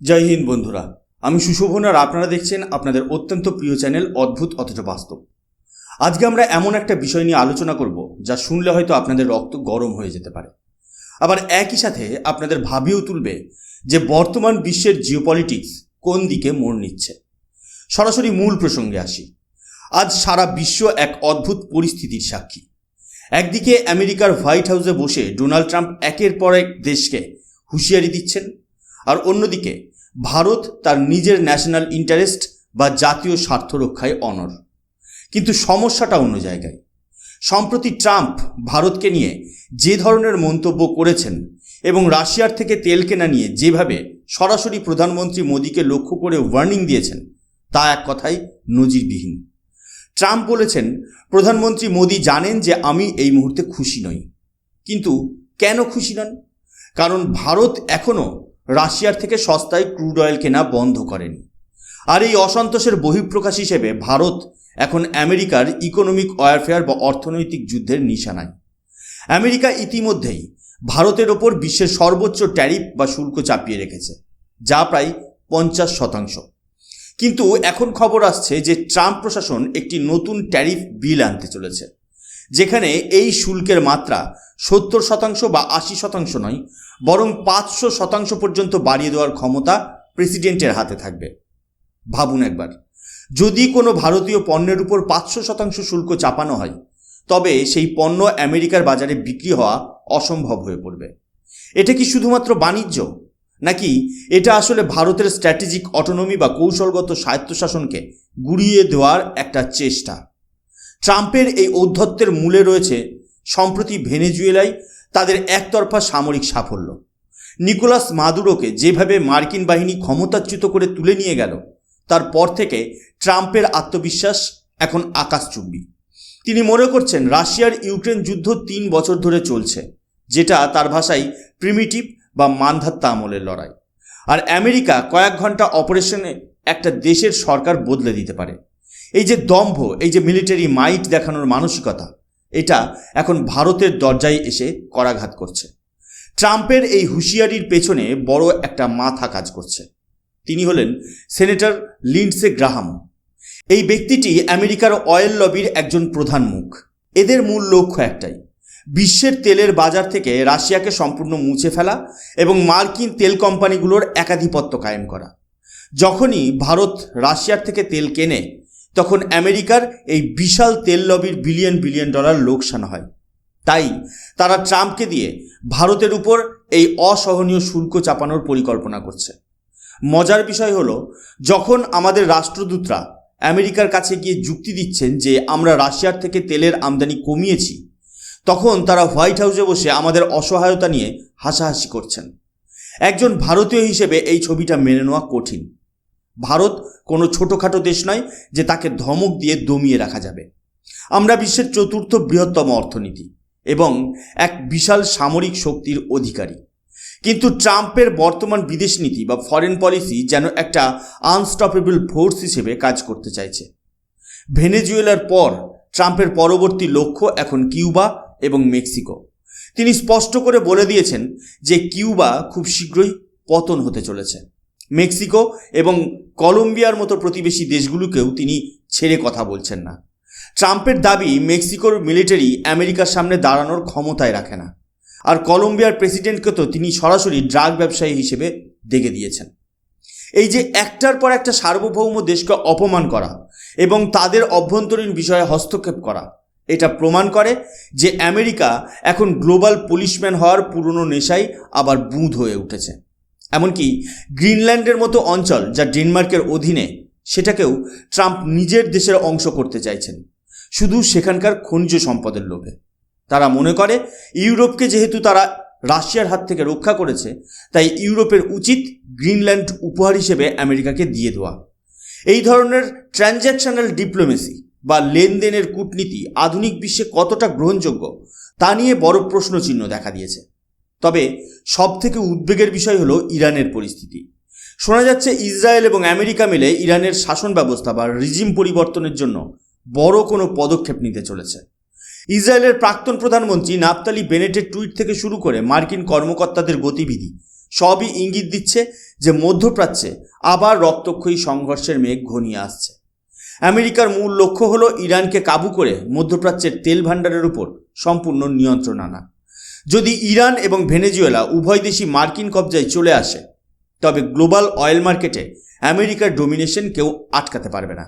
জয় হিন্দ বন্ধুরা, আমি সুশোভন আর আপনারা দেখছেন আপনাদের অত্যন্ত প্রিয় চ্যানেল অদ্ভুত অথচ বাস্তব। আজকে আমরা এমন একটা বিষয় নিয়ে আলোচনা করব, যা শুনলে হয়তো আপনাদের রক্ত গরম হয়ে যেতে পারে। আবার একই সাথে আপনাদের ভাবিয়েও তুলবে যে বর্তমান বিশ্বের জিওপলিটিক্স কোন দিকে মোড় নিচ্ছে। সরাসরি মূল প্রসঙ্গে আসি। আজ সারা বিশ্ব এক অদ্ভুত পরিস্থিতির সাক্ষী। একদিকে আমেরিকার হোয়াইট হাউসে বসে ডোনাল্ড ট্রাম্প একের পর এক দেশকে হুঁশিয়ারি দিচ্ছেন আর অন্যদিকে, ভারত তার নিজের ন্যাশনাল ইন্টারেস্ট বা জাতীয় স্বার্থ রক্ষায় অনর কিন্তু সমস্যাটা অন্য জায়গায়। সম্প্রতি ট্রাম্প ভারতকে নিয়ে যে ধরনের মন্তব্য করেছেন এবং রাশিয়ার থেকে তেল কেনা নিয়ে যেভাবে সরাসরি প্রধানমন্ত্রী মোদীকে লক্ষ্য করে ওয়ার্নিং দিয়েছেন, তা এক কথায় নজিরবিহীন। ট্রাম্প বলেছেন, প্রধানমন্ত্রী মোদী জানেন যে আমি এই মুহূর্তে খুশি নই। কিন্তু কেন খুশি নন? কারণ ভারত এখনও রাশিয়ার থেকে সস্তায় ক্রুড অয়েল কেনা বন্ধ করেনি। আর এই অসন্তোষের বহিঃপ্রকাশ হিসেবে ভারত এখন আমেরিকার ইকোনমিক ওয়ারফেয়ার বা অর্থনৈতিক যুদ্ধের নিশানায়। আমেরিকা ইতিমধ্যেই ভারতের ওপর বিশ্বের সর্বোচ্চ ট্যারিফ বা শুল্ক চাপিয়ে রেখেছে, যা প্রায় পঞ্চাশ শতাংশ। কিন্তু এখন খবর আসছে যে ট্রাম্প প্রশাসন একটি নতুন ট্যারিফ বিল আনতে চলেছে। যেখানে এই শুল্কের মাত্রা সত্তর শতাংশ বা আশি শতাংশ নয়, বরং পাঁচশো শতাংশ পর্যন্ত বাড়িয়ে দেওয়ার ক্ষমতা প্রেসিডেন্টের হাতে থাকবে। ভাবুন একবার, যদি কোনো ভারতীয় পণ্যের উপর পাঁচশো শতাংশ শুল্ক চাপানো হয়, তবে সেই পণ্য আমেরিকার বাজারে বিক্রি হওয়া অসম্ভব হয়ে পড়বে। এটা কি শুধুমাত্র বাণিজ্য? নাকি এটা আসলে ভারতের স্ট্র্যাটেজিক অটোনমি বা কৌশলগত স্বায়ত্তশাসনকে গুড়িয়ে দেওয়ার একটা চেষ্টা? ট্রাম্পের এই ঔদ্ধত্যের মূলে রয়েছে, সম্প্রতি ভেনেজুয়েলায় তাদের একতরফা সামরিক সাফল্য। নিকোলাস মাদুরোকে যেভাবে মার্কিন বাহিনী ক্ষমতাচ্যুত করে তুলে নিয়ে গেল তারপর থেকে ট্রাম্পের আত্মবিশ্বাস এখন আকাশচুম্বী। তিনি মনে করছেন, রাশিয়ার ইউক্রেন যুদ্ধ তিন বছর ধরে চলছে, যেটা তার ভাষায় প্রিমিটিভ বা মানধাত্তা আমলের লড়াই। আর আমেরিকা কয়েক ঘণ্টা অপারেশনে একটা দেশের সরকার বদলে দিতে পারে। এই যে দম্ভ, এই যে মিলিটারি মাইট দেখানোর মানসিকতা, এটা এখন ভারতের দরজায় এসে করাঘাত করছে। ট্রাম্পের এই হুঁশিয়ারির পেছনে বড় একটা মাথা কাজ করছে। তিনি হলেন সেনেটর লিন্ডসে গ্রাহাম এই ব্যক্তিটি আমেরিকার অয়েল লবির একজন প্রধান মুখ। এদের মূল লক্ষ্য একটাই, বিশ্বের তেলের বাজার থেকে রাশিয়াকে সম্পূর্ণ মুছে ফেলা এবং মার্কিন তেল কোম্পানিগুলোর একাধিপত্য কায়েম করা। যখনই ভারত রাশিয়ার থেকে তেল কেনে তখন আমেরিকার এই বিশাল তেল লবির বিলিয়ন বিলিয়ন ডলার লোকসান হয়। তাই তারা ট্রাম্পকে দিয়ে ভারতের উপর এই অসহনীয় শুল্ক চাপানোর পরিকল্পনা করছে। মজার বিষয় হলো, যখন আমাদের রাষ্ট্রদূতরা আমেরিকার কাছে গিয়ে যুক্তি দিচ্ছেন যে আমরা রাশিয়ার থেকে তেলের আমদানি কমিয়েছি, তখন তারা হোয়াইট হাউসে বসে আমাদের অসহায়তা নিয়ে হাসাহাসি করছেন। একজন ভারতীয় হিসেবে এই ছবিটা মেনে নেওয়া কঠিন। ভারত কোনো ছোটোখাটো দেশ নয় যে তাকে ধমক দিয়ে দমিয়ে রাখা যাবে। আমরা বিশ্বের চতুর্থ বৃহত্তম অর্থনীতি এবং এক বিশাল সামরিক শক্তির অধিকারী। কিন্তু ট্রাম্পের বর্তমান বিদেশ নীতি বা ফরেন পলিসি যেন একটা আনস্টপেবল ফোর্স হিসেবে কাজ করতে চাইছে। ভেনেজুয়েলার পর ট্রাম্পের পরবর্তী লক্ষ্য এখন কিউবা এবং মেক্সিকো। তিনি স্পষ্ট করে বলে দিয়েছেন যে কিউবা খুব শীঘ্রই পতন হতে চলেছে। মেক্সিকো এবং কলম্বিয়ার মতো প্রতিবেশী দেশগুলোকেও তিনি ছেড়ে কথা বলছেন না। ট্রাম্পের দাবি মেক্সিকোর মিলিটারি আমেরিকার সামনে দাঁড়ানোর ক্ষমতায় রাখে না। আর কলম্বিয়ার প্রেসিডেন্টকে তো তিনি সরাসরি ড্রাগ ব্যবসায়ী হিসেবে দেখে দিয়েছেন। এই যে একটার পর একটা সার্বভৌম দেশকে অপমান করা এবং তাদের অভ্যন্তরীণ বিষয়ে হস্তক্ষেপ করা, এটা প্রমাণ করে যে আমেরিকা এখন গ্লোবাল পুলিশম্যান হওয়ার পুরনো নেশায় আবার বুঁদ হয়ে উঠেছে। এমনকি গ্রিনল্যান্ডের মতো অঞ্চল যা ডেনমার্কের অধীনে সেটাকেও ট্রাম্প নিজের দেশের অংশ করতে চাইছেন। শুধু সেখানকার খনিজ সম্পদের লোভে। তারা মনে করে, ইউরোপকে যেহেতু তারা রাশিয়ার হাত থেকে রক্ষা করেছে, তাই ইউরোপের উচিত গ্রিনল্যান্ড উপহার হিসেবে আমেরিকাকে দিয়ে দেওয়া। এই ধরনের ট্রানজ্যাকশনাল ডিপ্লোমেসি বা লেনদেনের কূটনীতি আধুনিক বিশ্বে কতটা গ্রহণযোগ্য, তা নিয়ে বড় প্রশ্নচিহ্ন দেখা দিয়েছে। তবে সবথেকে উদ্বেগের বিষয় হলো ইরানের পরিস্থিতি। শোনা যাচ্ছে ইসরায়েল এবং আমেরিকা মিলে ইরানের শাসন ব্যবস্থা বা রিজিম পরিবর্তনের জন্য বড় কোনো পদক্ষেপ নিতে চলেছে। ইসরায়েলের প্রাক্তন প্রধানমন্ত্রী নাফতালি বেনেটের টুইট থেকে শুরু করে মার্কিন কর্মকর্তাদের গতিবিধি সবই ইঙ্গিত দিচ্ছে যে মধ্যপ্রাচ্যে আবার রক্তক্ষয়ী সংঘর্ষের মেঘ ঘনিয়ে আসছে। আমেরিকার মূল লক্ষ্য হলো ইরানকে কাবু করে মধ্যপ্রাচ্যের তেল ভাণ্ডারের উপর সম্পূর্ণ নিয়ন্ত্রণ আনা। যদি ইরান এবং ভেনেজুয়েলা উভয় দেশই মার্কিন কবজায় চলে আসে, তবে গ্লোবাল অয়েল মার্কেটে আমেরিকার ডোমিনেশন কেউ আটকাতে পারবে না।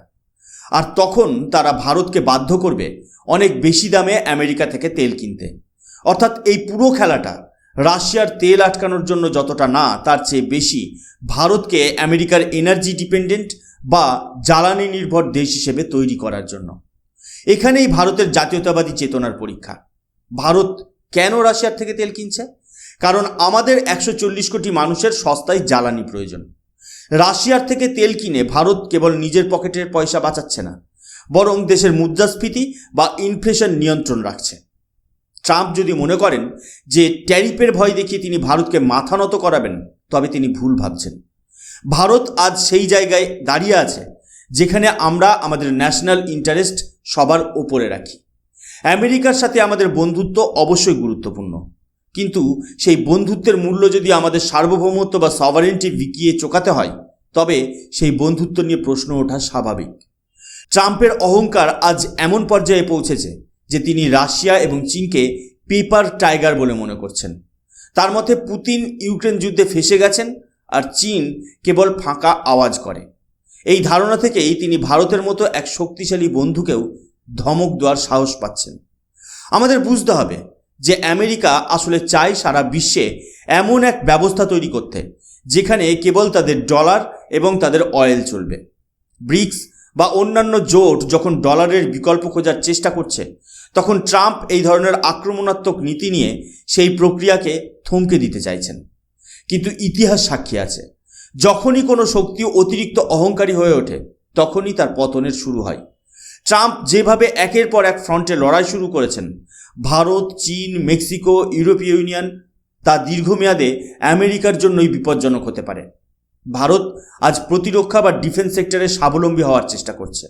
আর তখন তারা ভারতকে বাধ্য করবে অনেক বেশি দামে আমেরিকা থেকে তেল কিনতে। অর্থাৎ এই পুরো খেলাটা রাশিয়ার তেল আটকানোর জন্য যতটা না, তার চেয়ে বেশি ভারতকে আমেরিকার এনার্জি ডিপেন্ডেন্ট বা জ্বালানি নির্ভর দেশ হিসেবে তৈরি করার জন্য। এখানেই ভারতের জাতীয়তাবাদী চেতনার পরীক্ষা। ভারত কেন রাশিয়ার থেকে তেল কিনছে? কারণ আমাদের একশো চল্লিশ কোটি মানুষের সস্তায় জ্বালানি প্রয়োজন। রাশিয়ার থেকে তেল কিনে ভারত কেবল নিজের পকেটের পয়সা বাঁচাচ্ছে না, বরং দেশের মুদ্রাস্ফীতি বা ইনফ্লেশন নিয়ন্ত্রণ রাখছে। ট্রাম্প যদি মনে করেন যে ট্যারিফের ভয় দেখিয়ে তিনি ভারতকে মাথা নত করাবেন, তবে তিনি ভুল ভাবছেন। ভারত আজ সেই জায়গায় দাঁড়িয়ে আছে, যেখানে আমরা আমাদের ন্যাশনাল ইন্টারেস্ট সবার ওপরে রাখি। আমেরিকার সাথে আমাদের বন্ধুত্ব অবশ্যই গুরুত্বপূর্ণ। কিন্তু সেই বন্ধুত্বের মূল্য যদি আমাদের সার্বভৌমত্ব বা সভারেন্টি বিকিয়ে চোকাতে হয়, তবে সেই বন্ধুত্ব নিয়ে প্রশ্ন ওঠা স্বাভাবিক। ট্রাম্পের অহংকার আজ এমন পর্যায়ে পৌঁছেছে যে তিনি রাশিয়া এবং চীনকে পেপার টাইগার বলে মনে করছেন। তার মতে পুতিন ইউক্রেন যুদ্ধে ফেসে গেছেন আর চীন কেবল ফাঁকা আওয়াজ করে। এই ধারণা থেকেই তিনি ভারতের মতো এক শক্তিশালী বন্ধুকেও ধমক দেওয়ার সাহস পাচ্ছেন। আমাদের বুঝতে হবে যে আমেরিকা আসলে চায় সারা বিশ্বে এমন এক ব্যবস্থা তৈরি করতে, যেখানে কেবল তাদের ডলার এবং তাদের অয়েল চলবে। ব্রিক্স বা অন্যান্য জোট যখন ডলারের বিকল্প খোঁজার চেষ্টা করছে, তখন ট্রাম্প এই ধরনের আক্রমণাত্মক নীতি নিয়ে সেই প্রক্রিয়াকে থমকে দিতে চাইছেন। কিন্তু ইতিহাস সাক্ষী আছে, যখনই কোনো শক্তি অতিরিক্ত অহংকারী হয়ে ওঠে, তখনই তার পতনের শুরু হয়। ট্রাম্প যেভাবে একের পর এক ফ্রন্টে লড়াই শুরু করেছেন, ভারত, চীন, মেক্সিকো, ইউরোপীয় ইউনিয়ন, তা দীর্ঘমেয়াদে আমেরিকার জন্যই বিপজ্জনক হতে পারে। ভারত আজ প্রতিরক্ষা বা ডিফেন্স সেক্টরে স্বাবলম্বী হওয়ার চেষ্টা করছে।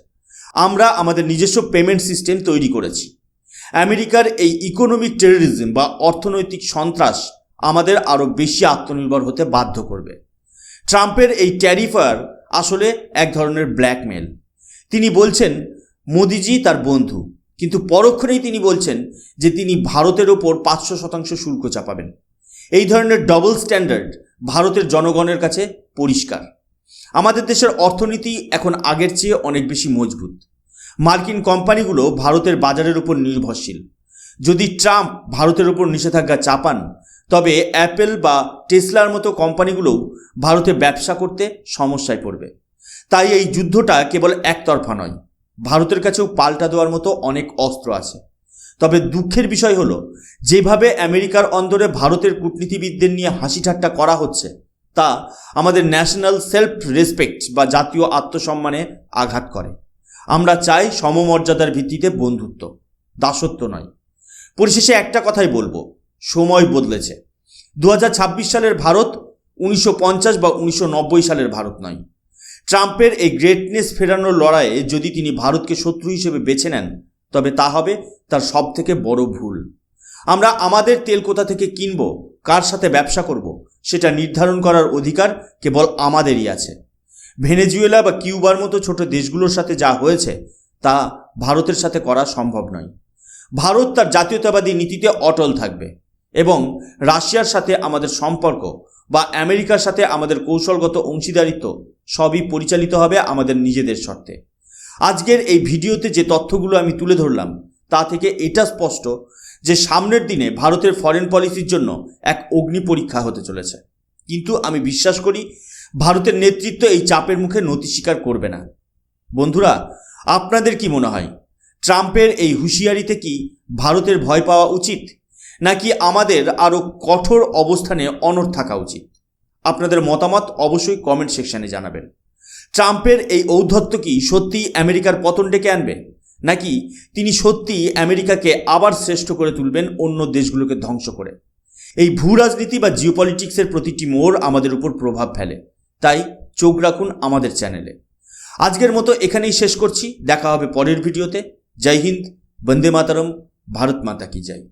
আমরা আমাদের নিজস্ব পেমেন্ট সিস্টেম তৈরি করেছি। আমেরিকার এই ইকোনমিক টেরোরিজম বা অর্থনৈতিক সন্ত্রাস আমাদের আরও বেশি আত্মনির্ভর হতে বাধ্য করবে। ট্রাম্পের এই ট্যারিফার আসলে এক ধরনের ব্ল্যাকমেল তিনি বলছেন মোদিজি তার বন্ধু। কিন্তু পরক্ষণেই তিনি বলছেন যে তিনি ভারতের ওপর পাঁচশো শতাংশ শুল্ক চাপাবেন। এই ধরনের ডবল স্ট্যান্ডার্ড ভারতের জনগণের কাছে পরিষ্কার। আমাদের দেশের অর্থনীতি এখন আগের চেয়ে অনেক বেশি মজবুত। মার্কিন কোম্পানিগুলো ভারতের বাজারের উপর নির্ভরশীল। যদি ট্রাম্প ভারতের উপর নিষেধাজ্ঞা চাপান, তবে অ্যাপেল বা টেসলার মতো কোম্পানিগুলোও ভারতে ব্যবসা করতে সমস্যায় পড়বে। তাই এই যুদ্ধটা কেবল একতরফা নয় ভারতের কাছেও পাল্টা দেওয়ার মতো অনেক অস্ত্র আছে। তবে দুঃখের বিষয় হলো, যেভাবে আমেরিকার অন্দরে ভারতের কূটনীতিবিদদের নিয়ে হাসি ঠাট্টা করা হচ্ছে, তা আমাদের ন্যাশনাল সেলফ রেসপেক্ট বা জাতীয় আত্মসম্মানে আঘাত করে। আমরা চাই সমমর্যাদার ভিত্তিতে বন্ধুত্ব, দাসত্ব নয়। পরিশেষে একটা কথাই বলব, সময় বদলেছে। দু হাজার ছাব্বিশ সালের ভারত উনিশশো পঞ্চাশ বা উনিশশো নব্বই সালের ভারত নয়। ট্রাম্পের এই গ্রেটনেস ফেরানোর লড়াইয়ে যদি তিনি ভারতকে শত্রু হিসেবে বেছে নেন, তবে তা হবে তার সব থেকে বড় ভুল। আমরা আমাদের তেল কোথা থেকে কিনব, কার সাথে ব্যবসা করব, সেটা নির্ধারণ করার অধিকার কেবল আমাদেরই আছে। ভেনেজুয়েলা বা কিউবার মতো ছোট দেশগুলোর সাথে যা হয়েছে, তা ভারতের সাথে করা সম্ভব নয়। ভারত তার জাতীয়তাবাদী নীতিতে অটল থাকবে এবং রাশিয়ার সাথে আমাদের সম্পর্ক বা আমেরিকার সাথে আমাদের কৌশলগত অংশীদারিত্ব সবই পরিচালিত হবে আমাদের নিজেদের শর্তে। আজকের এই ভিডিওতে যে তথ্যগুলো আমি তুলে ধরলাম, তা থেকে এটা স্পষ্ট যে সামনের দিনে ভারতের ফরেন পলিসির জন্য এক অগ্নি পরীক্ষা হতে চলেছে। কিন্তু আমি বিশ্বাস করি, ভারতের নেতৃত্ব এই চাপের মুখে নতি স্বীকার করবে না। বন্ধুরা, আপনাদের কি মনে হয়, ট্রাম্পের এই হুঁশিয়ারিতে কি ভারতের ভয় পাওয়া উচিত, নাকি আমাদের আরও কঠোর অবস্থানে অনড় থাকা উচিত? আপনাদের মতামত অবশ্যই কমেন্ট সেকশনে জানাবেন। ট্রাম্পের এই ঔদ্ধত্য কি সত্যি আমেরিকার পতন ডেকে আনবে? নাকি তিনি সত্যি আমেরিকাকে আবার শ্রেষ্ঠ করে তুলবেন অন্য দেশগুলোকে ধ্বংস করে? এই ভূ রাজনীতি বা জিওপলিটিক্সের প্রতিটি মোড় আমাদের উপর প্রভাব ফেলে। তাই চোখ রাখুন আমাদের চ্যানেলে। আজকের মতো এখানেই শেষ করছি। দেখা হবে পরের ভিডিওতে। জয় হিন্দ, বন্দে মাতারম, ভারত মাতা কি জয়।